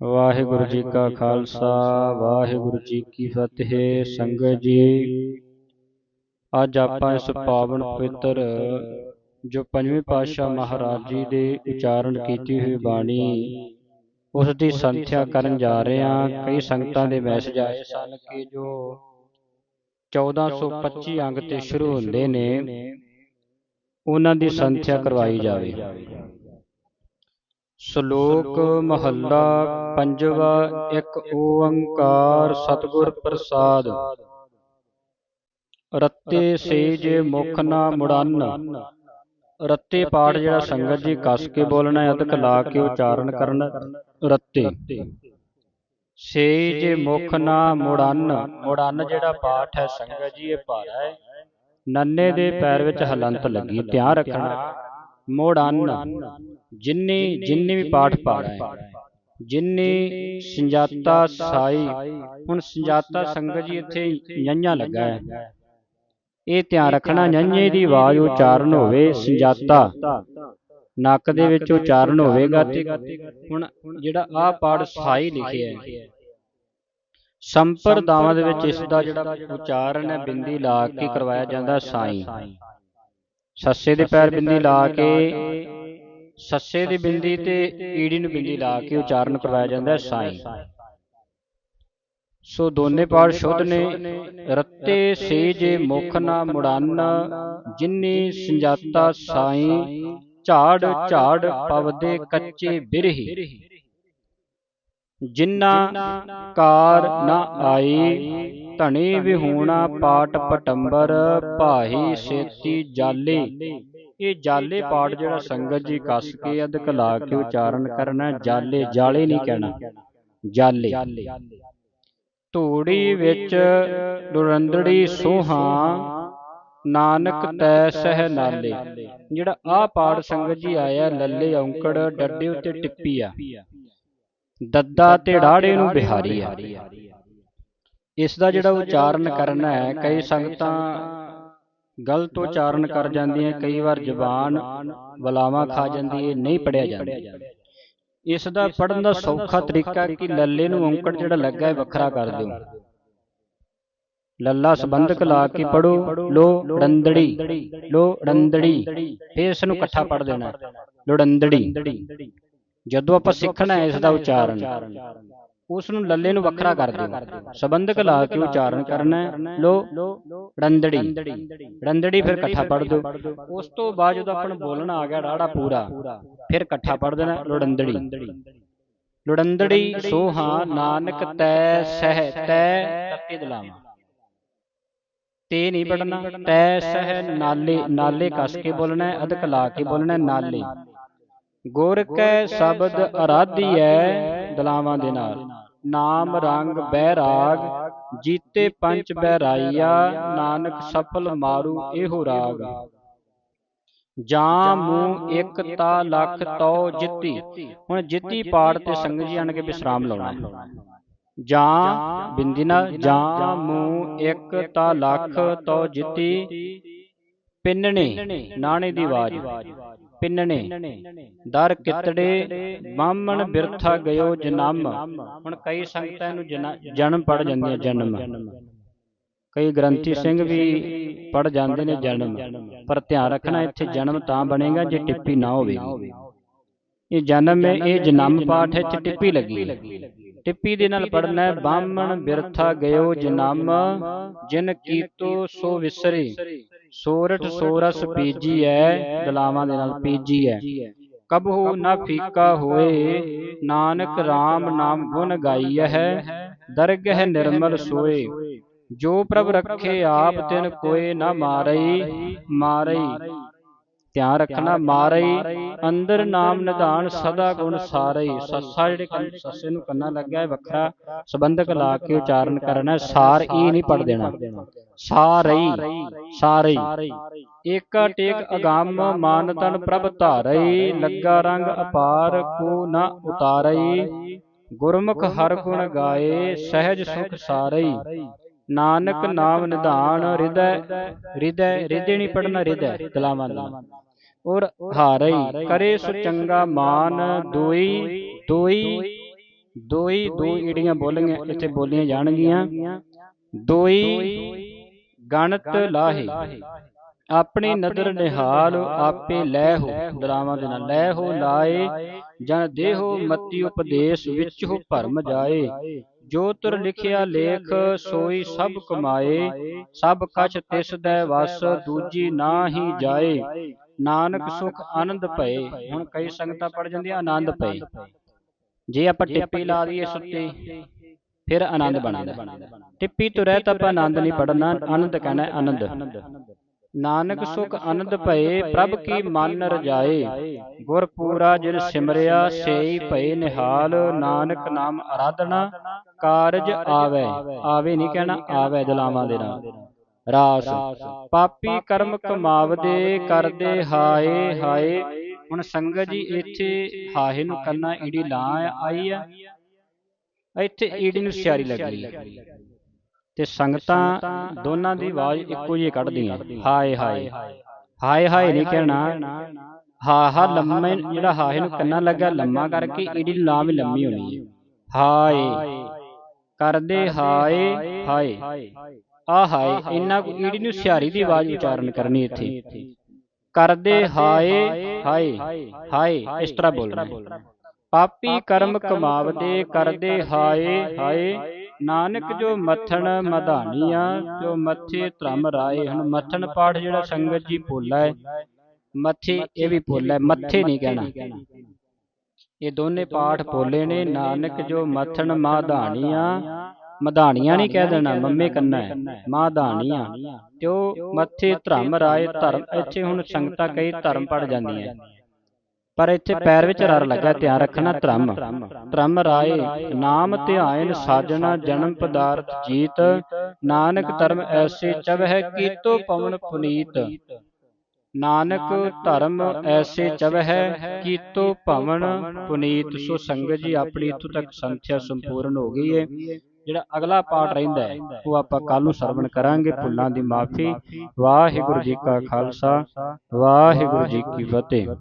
ਵਾਹਿਗੁਰੂ ਜੀ ਕਾ ਖਾਲਸਾ ਵਾਹਿਗੁਰੂ ਜੀ ਕੀ ਫਤਿਹ ਸੰਗਤ ਜੀ। ਅੱਜ ਆਪਾਂ ਇਸ ਪਾਵਨ ਪਵਿੱਤਰ ਜੋ ਪੰਜਵੇਂ ਪਾਤਸ਼ਾਹ ਮਹਾਰਾਜ ਜੀ ਦੇ ਉਚਾਰਨ ਕੀਤੀ ਹੋਈ ਬਾਣੀ ਉਸ ਦੀ ਸੰਥਿਆ ਕਰਨ ਜਾ ਰਹੇ ਹਾਂ ਕਈ ਸੰਗਤਾਂ ਦੇ ਮੈਸੇਜ ਆਏ ਸਨ ਕਿ ਜੋ 1425 ਅੰਗ ਤੇ ਸ਼ੁਰੂ ਹੁੰਦੇ ਨੇ ਉਹਨਾਂ ਦੀ ਸੰਥਿਆ ਕਰਵਾਈ ਜਾਵੇ। ਸ਼ਲੋਕ ਮਹੱਲਾ ਪੰਜਵਾ, ਇੱਕ ਓੰਕਾਰ ਸਤਿਗੁਰ ਪ੍ਰਸਾਦ। ਰੱਤੇ ਸੇਜ ਮੁਖ ਨਾ ਮੁੜਨ, ਰੱਤੇ ਪਾਠ ਜਿਹੜਾ ਸੰਗਤ ਜੀ ਕੱਸ ਕੇ ਬੋਲਣਾ ਹੈ, ਅਦਕ ਲਾ ਕੇ ਉਚਾਰਨ ਕਰਨਾ, ਰੱਤੇ। ਸੇਜ ਮੁਖ ਨਾ ਮੁੜਨ ਮੁੜਨ ਜਿਹੜਾ ਪਾਠ ਹੈ ਸੰਗਤ ਜੀ, ਇਹ ਭਾਰਾ ਹੈ। ਨੰਨੇ ਦੇ ਪੈਰ ਵਿੱਚ ਹਲੰਤ ਲੱਗੀ, ਧਿਆਨ ਰੱਖਣਾ। ਮੁੜਨ ਜਿੰਨੇ ਜਿੰਨੇ ਵੀ ਪਾਠ ਪਾੜਾ ਹੈ। ਜਿੰਨੇ ਸੰਜਾਤਾ ਸਾਈ ਹੁਣ ਸੰਜਾਤਾ ਸੰਗਤ ਜੀ ਇੱਥੇ ਯੰਨਿਆ ਲੱਗਾ ਹੈ। ਇਹ ਧਿਆਨ ਰੱਖਣਾ ਯੰਨੇ ਦੀ ਆਵਾਜ਼ ਉਚਾਰਨ ਹੋਵੇ ਸੰਜਾਤਾ। ਨੱਕ ਦੇ ਵਿੱਚ ਉਚਾਰਨ ਹੋਵੇਗਾ। ਤੇ ਹੁਣ ਜਿਹੜਾ ਆਹ ਪਾਠ ਸਾਈ ਲਿਖਿਆ ਹੈ। ਸੰਪਰਦਾਵਾਂ ਦੇ ਵਿੱਚ ਇਸ ਦਾ ਜਿਹੜਾ ਉਚਾਰਨ ਹੈ ਬਿੰਦੀ ਲਾ ਕੇ ਕਰਵਾਇਆ ਜਾਂਦਾ ਸਾਈ। ਸੱਸੇ ਦੇ ਪੈਰ ਬਿੰਦੀ ਲਾ ਕੇ ਸੱਸੇ ਦੀ ਬਿੰਦੀ ਤੇ ਈੜੀ ਨੂੰ ਬਿੰਦੀ ਲਾ ਕੇ ਉਚਾਰਨ ਕਰਵਾਇਆ ਜਾਂਦਾ ਹੈ ਸਾਈ। ਸੋ ਦੋਨੇ ਪਾਠ ਸ਼ੁੱਧ ਨੇ। ਰੱਤੇ ਸੇਜੇ ਮੁਖ ਨਾ ਮੁੜਨ ਜਿਨਨੀ ਸੰਜਾਤਾ ਸਾਈ ਝਾੜ ਝਾੜ ਪਵਦੇ ਕੱਚੇ ਬਿਰਹੀ। ਜਿੰਨਾ ਕਾਰ ਨਾ ਆਈ ਧਣੀ ਵਿਹੂਣਾ ਪਾਟ ਪਟੰਬਰ ਭਾਹੀ ਸੇਤੀ ਜਾਲੇ। ਇਹ ਜਾਲੇ ਪਾਠ ਜਿਹੜਾ ਸੰਗਤ ਜੀ ਕੱਸ ਕੇ ਅਧਿਕ ਲਾ ਕੇ ਉਚਾਰਨ ਕਰਨਾ ਜਾਲੇ ਜਾਲੇ ਨਹੀਂ ਕਹਿਣਾ। ਜਾਲੇ। ਧੂੜੀ ਵਿੱਚ ਦੁਰੰਦੜੀ ਸੋਹਾ ਨਾਨਕ ਤੈ ਸਹਿ ਨਾਲੇ। ਜਿਹੜਾ ਆਹ ਪਾਠ ਸੰਗਤ ਜੀ ਆਇਆ ਲੱਲੇ ਔਂਕੜ ਡੱਡੇ ਉੱਤੇ ਟਿੱਪੀ ਆ। ਦੱਦਾ ਤੇ ਢਾੜੇ ਨੂੰ ਬਿਹਾਰੀ ਆ। ਇਸ ਦਾ ਜਿਹੜਾ ਉਚਾਰਨ ਕਰਨਾ ਹੈ ਕਈ ਸੰਗਤਾਂ ਗਲਤ ਉਚਾਰਨ ਕਰ ਜਾਂਦੀਆਂ ਕਈ ਵਾਰ ਜ਼ਬਾਨ ਬਲਾਵਾ ਖਾ ਜਾਂਦੀ ਹੈ ਨਹੀਂ ਪੜਿਆ ਜਾਂਦਾ। ਇਸ ਦਾ ਪੜਨ ਦਾ ਸੌਖਾ ਤਰੀਕਾ ਕਿ ਲੱਲੇ ਨੂੰ ਔਂਕੜ ਜਿਹੜਾ ਲੱਗਾ ਹੈ ਵੱਖਰਾ ਕਰ ਦਿਓ। ਲੱਲਾ ਸੰਬੰਧਕ ਲਾ ਕੇ ਪੜੋ ਲੋ ਡੰਦੜੀ ਲੋ ਡੰਦੜੀ ਫੇਰ ਇਸ ਨੂੰ ਇਕੱਠਾ ਪੜ ਦੇਣਾ ਲੋੜੰਦੜੀ ਜਦੋਂ ਆਪਾਂ ਸਿੱਖਣਾ ਹੈ ਇਸ ਦਾ ਉਚਾਰਨ। ਉਸ ਨੂੰ ਲੱਲੇ ਨੂੰ ਵੱਖਰਾ ਕਰ ਦਿਓ। ਸੰਬੰਧਕ ਲਾ ਕੇ ਉਚਾਰਨ ਕਰਨਾ ਹੈ। ਲੋ ਰੰਦੜੀ ਰੰਦੜੀ ਫਿਰ ਇਕੱਠਾ ਪੜ ਦਿਓ। ਉਸ ਤੋਂ ਬਾਅਦ ਜਦੋਂ ਆਪਣਾ ਬੋਲਣਾ ਆ ਗਿਆ ਡਾੜਾ ਪੂਰਾ, ਫਿਰ ਇਕੱਠਾ ਪੜ ਦੇਣਾ ਲੋੜੰਦੜੀ ਲੋੜੰਦੜੀ ਸੋਹਾ, ਨਾਨਕ, ਤੈ, ਸਹਿ, ਤੈ, ਤੱਤੇ ਦਲਾਵਾ। ਤੇ ਨਹੀਂ ਪੜਨਾ ਤੈ, ਸਹਿ, ਨਾਲੇ ਨਾਲੇ ਕੱਸ ਕੇ ਬੋਲਣਾ ਅਧਕ ਲਾ ਕੇ ਬੋਲਣਾ ਨਾਲੇ। ਗੁਰ ਕੈ ਸ਼ਬਦ ਹੈ ਦਲਾਵਾਂ ਦੇ ਨਾਲ। ਨਾਮ ਰੰਗ ਬਹਿਰਾਗ ਜੀਤੇ ਪੰਜ ਬਹਿਰਾਈਆ ਨਾਨਕ ਸਫਲ ਮਾਰੂ ਇਹੋ ਰਾਗ। ਜਾਂ ਮੂੰ ਇੱਕ ਤਾ ਲੱਖ ਤਉ ਜਿੱਤੀ। ਹੁਣ ਜਿੱਤੀ ਪਾੜ ਤੇ ਸੰਗਤ ਜੀ ਆਣ ਕੇ ਵਿਸਰਾਮ ਲਾਉਣਾ। ਜਾਂ ਬਿੰਦੀ ਨਾਲ ਜਾਂ ਮੂੰ ਇੱਕ ਤਾ ਲੱਖ ਤਉ ਜਿੱਤੀ। ਪਿੰਨਣੇ। ਨਾਣੇ ਦੀ ਆਵਾਜ਼। ਪਿੰਨਣੇ ਦਰ ਕਿਤੜੇ ਬਾਹਮਣ ਬਿਰਥਾ ਗਇਓ ਜਨਮ। ਹੁਣ ਕਈ ਸੰਗਤਾਂ ਨੂੰ ਜਨਮ ਪੜ ਜਾਂਦੀਆਂ ਜਨਮ। ਕਈ ਗ੍ਰੰਥੀ ਸਿੰਘ ਵੀ ਪੜ ਜਾਂਦੇ ਨੇ ਜਨਮ। ਪਰ ਧਿਆਨ ਰੱਖਣਾ ਇੱਥੇ ਜਨਮ ਤਾਂ ਬਣੇਗਾ ਜੇ ਟਿੱਪੀ ਨਾ ਹੋਵੇਗੀ ਇਹ ਜਨਮ ਹੈ ਇਹ ਜਨਮ ਪਾਠ ਹੈ ਚ ਟਿੱਪੀ ਲੱਗੀ। ਟਿੱਪੀ ਦੇ ਨਾਲ ਪੜਨਾ ਹੈ ਬਾਹਮਣ ਬਿਰਥਾ ਗਇਓ ਜਨਮ। ਜਿਨ ਕੀਤੋ ਸੋ ਵਿਸਰੇ। ਸੋਰਠ ਸੋਰਸ ਪੀਜੀ ਐ ਦਲਾਵਾਂ ਦੇ ਨਾਲ ਪੀਜੀ ਐ ਕਬਹੂ ਨਾ ਫੀਕਾ ਹੋਏ ਨਾਨਕ RAM ਨਾਮ ਗੁਣ ਗਾਈਐ ਹੈ ਦਰਗਹਿ ਨਿਰਮਲ ਸੋਏ। ਜੋ ਪ੍ਰਭ ਰੱਖੇ ਆਪ ਤਿਨ ਕੋਏ ਨਾ ਮਾਰਈ। ਮਾਰਈ। ਧਿਆਨ ਰੱਖਣਾ ਮਾਰਈ ਅੰਦਰ ਨਾਮ ਨਿਧਾਨ ਸਦਾ ਗੁਣ ਸਾਰਈ। ਸੱਸਾ ਜਿਹੜੇ ਕੰਨ ਸੱਸੇ ਨੂੰ ਕੰਨਾ ਲੱਗਿਆ ਹੈ ਵੱਖਰਾ ਸੰਬੰਧਕ ਲਾ ਕੇ ਉਚਾਰਨ ਕਰਨਾ ਸਾਰ ਈ ਨਹੀਂ ਪੜ ਦੇਣਾ। ਸਾਰਈ ਸਾਰਈ ਏਕਾ ਟੇਕ ਅਗੰਮ ਮਾਨ ਤਨ ਪ੍ਰਭ ਧਾਰਈ ਲੱਗਾ ਰੰਗ ਅਪਾਰ ਕੋ ਨਾ ਉਤਾਰਈ। ਗੁਰਮੁਖ ਹਰ ਗੁਣ ਗਾਏ ਸਹਿਜ ਸੁਖ ਸਾਰਈ। ਨਾਨਕ ਨਾਮ ਨਿਧਾਨ ਹਿਰਦੈ ਹਿਰਦੈ ਹਿਰਦੇ ਨਹੀਂ ਪੜਨਾ ਹਿਰਦੈ ਦਲਾਵਾਂ ਦਾ ਔਰ ਹਾਰਈ ਕਰੇ ਸੁ ਚੰਗਾ ਮਾਨ ਦੋਈ ਦੋਈ ਦੋਈ ਦੋ ਈੜੀਆਂ ਬੋਲੀਆਂ ਇੱਥੇ ਬੋਲੀਆਂ ਜਾਣਗੀਆਂ। ਦੋਈ ਗਣਤ ਲਾਹੇ। ਆਪਣੀ ਨਦਰ ਨਿਹਾਲ ਆਪੇ ਲੈ ਹੋ। ਦਰਾਵਾਂ ਦੇ ਨਾਲ ਲੈ ਹੋ ਲਾਏ। ਜਨ ਦੇਹੋ ਮਤੀ ਉਪਦੇਸ਼ ਵਿੱਚ ਹੋ ਭਰਮ ਜਾਏ। ਜੋ ਤੁਰ ਲਿਖਿਆ ਲੇਖ ਸੋਈ ਸਭ ਕਮਾਏ ਸਭ ਕਛ ਤਿਸ ਦੈ ਵਸ ਦੂਜੀ ਨਾ ਹੀ ਜਾਏ। ਨਾਨਕ ਸੁਖ ਆਨੰਦ ਭਏ। ਹੁਣ ਕਈ ਸੰਗਤਾਂ ਪੜ ਜਾਂਦੀਆਂ ਆਨੰਦ ਪਏ ਜੇ ਆਪਾਂ ਟਿੱਪੀ ਲਾ ਦਈਏ ਸੁੱਤੇ ਫਿਰ ਆਨੰਦ ਬਣਦਾ। ਟਿੱਪੀ ਤੋਂ ਰਹਿ ਤਾਂ ਆਪਾਂ ਆਨੰਦ ਨਹੀਂ ਪੜਨਾ ਆਨੰਦ ਕਹਿਣਾ ਆਨੰਦ। ਨਾਨਕ ਸੁਖ ਆਨੰਦ ਭਏ ਪ੍ਰਭ ਕੀ ਮਨ ਰਜਾਏ। ਗੁਰ ਪੂਰਾ ਜਿਨ ਸਿਮਰਿਆ ਸੇਈ ਭਏ ਨਿਹਾਲ। ਨਾਨਕ ਨਾਮ ਆਰਾਧਨਾ ਕਾਰਜ ਆਵੇ। ਆਵੇ। ਨਹੀਂ ਕਹਿਣਾ ਆਵੇ ਦਲਾਵਾਂ ਦੇ ਨਾਲ। ਰਾਸ। ਪਾਪੀ ਕਰਮ ਕਮਾਵਦੇ ਕਰਦੇ ਹਾਏ ਹਾਏ ਹੁਣ ਸੰਗਤ ਜੀ ਇੱਥੇ ਹਾਹੇ ਨੂੰ ਕੰਨਾ ਈੜੀ ਲਾ ਆਈ ਆ। ਇੱਥੇ ਈੜੀ ਨੂੰ ਸਿਆਰੀ ਲੱਗੀ। ਤੇ ਸੰਗਤਾਂ ਦੋਨਾਂ ਦੀ ਆਵਾਜ਼ ਇੱਕੋ ਜਿਹੀ ਕੱਢਦੀਆਂ ਹਾਏ ਹਾਏ। ਹਾਏ ਹਾਏ ਨਹੀਂ ਕਹਿਣਾ। ਹਾ ਹਾ, ਲੰਮੇ ਜਿਹੜਾ ਹਾਏ ਨੂੰ ਕੰਨਾ ਲੱਗਾ ਲੰਮਾ ਕਰਕੇ ਈੜੀ ਨੂੰ ਵੀ ਲੰਮੀ ਹੋਣੀ ਹੈ। ਹਾਏ। ਕਰਦੇ ਹਾਏ ਹਾਏ। ਆ ਹਾਏ ਇੰਨਾ ਕੁ ਈੜੀ ਨੂੰ ਸਿਆਰੀ ਦੀ ਆਵਾਜ਼ ਉਚਾਰਨ ਕਰਨੀ ਇੱਥੇ। ਕਰਦੇ ਹਾਏ ਹਾਏ ਹਾਏ, ਇਸ ਤਰ੍ਹਾਂ ਬੋਲਣਾ ਹੈ। ਪਾਪੀ ਕਰਮ ਕਮਾਵਦੇ, ਕਰਦੇ ਹਾਏ ਹਾਏ। ਨਾਨਕ ਜੋ ਮੱਥਣ ਮਧਾਨੀਆਂ ਜੋ ਮੱਥੇ ਧਰਮ ਰਾਏ ਹੁਣ ਮੱਥਣ ਪਾਠ ਜਿਹੜਾ ਸੰਗਤ ਜੀ ਭੁੱਲਾ ਹੈ ਮੱਥੇ ਇਹ ਵੀ ਭੁੱਲਾ ਹੈ ਮੱਥੇ ਨਹੀਂ ਕਹਿਣਾ। ਇਹ ਦੋਨੇ ਪਾਠ ਭੋਲੇ ਨੇ। ਨਾਨਕ ਜੋ ਮੱਥਣ ਮਾਧਾਨੀਆਂ ਮਧਾਣੀਆਂ ਨਹੀਂ ਕਹਿ ਦੇਣਾ। ਮੰਮੇ ਕੰਨਾ ਹੈ ਮਾਧਾਣੀਆਂ ਤੇ ਉਹ ਮੱਥੇ ਧਰਮ ਰਾਏ ਧਰਮ ਇੱਥੇ ਹੁਣ ਸੰਗਤਾਂ ਕਈ ਧਰਮ ਪੜ ਜਾਂਦੀਆਂ। ਪਰ ਇੱਥੇ ਪੈਰ ਵਿੱਚ ਰਰ ਲੱਗਾ ਧਿਆਨ ਰੱਖਣਾ ਧਰਮ। ਧਰਮ। ਰਾਏ ਨਾਮ ਧਿਆਇਨ ਸਾਜਣਾ ਜਨਮ ਪਦਾਰਥ ਜੀਤ। ਨਾਨਕ ਧਰਮ ਐਸੇ ਚਵਹਿ ਕੀਤੋ ਪਵਨ ਪੁਨੀਤ। ਨਾਨਕ ਧਰਮ ਐਸੇ ਚਵਹਿ ਕੀਤੋ ਭਵਨ ਪੁਨੀਤ। ਸੋ ਸੰਗਤ ਜੀ ਆਪਣੀ ਇੱਥੋਂ ਤੱਕ ਸੰਥਿਆ ਸੰਪੂਰਨ ਹੋ ਗਈ ਹੈ ਜਿਹੜਾ ਅਗਲਾ ਪਾਠ ਰਹਿੰਦਾ ਹੈ ਉਹ ਆਪਾਂ ਕੱਲ ਨੂੰ ਸਰਵਣ ਕਰਾਂਗੇ। ਭੁੱਲਾਂ ਦੀ ਮਾਫੀ। ਵਾਹਿਗੁਰੂ ਜੀ ਕਾ ਖਾਲਸਾ। ਵਾਹਿਗੁਰੂ ਜੀ ਕੀ ਫਤਿਹ।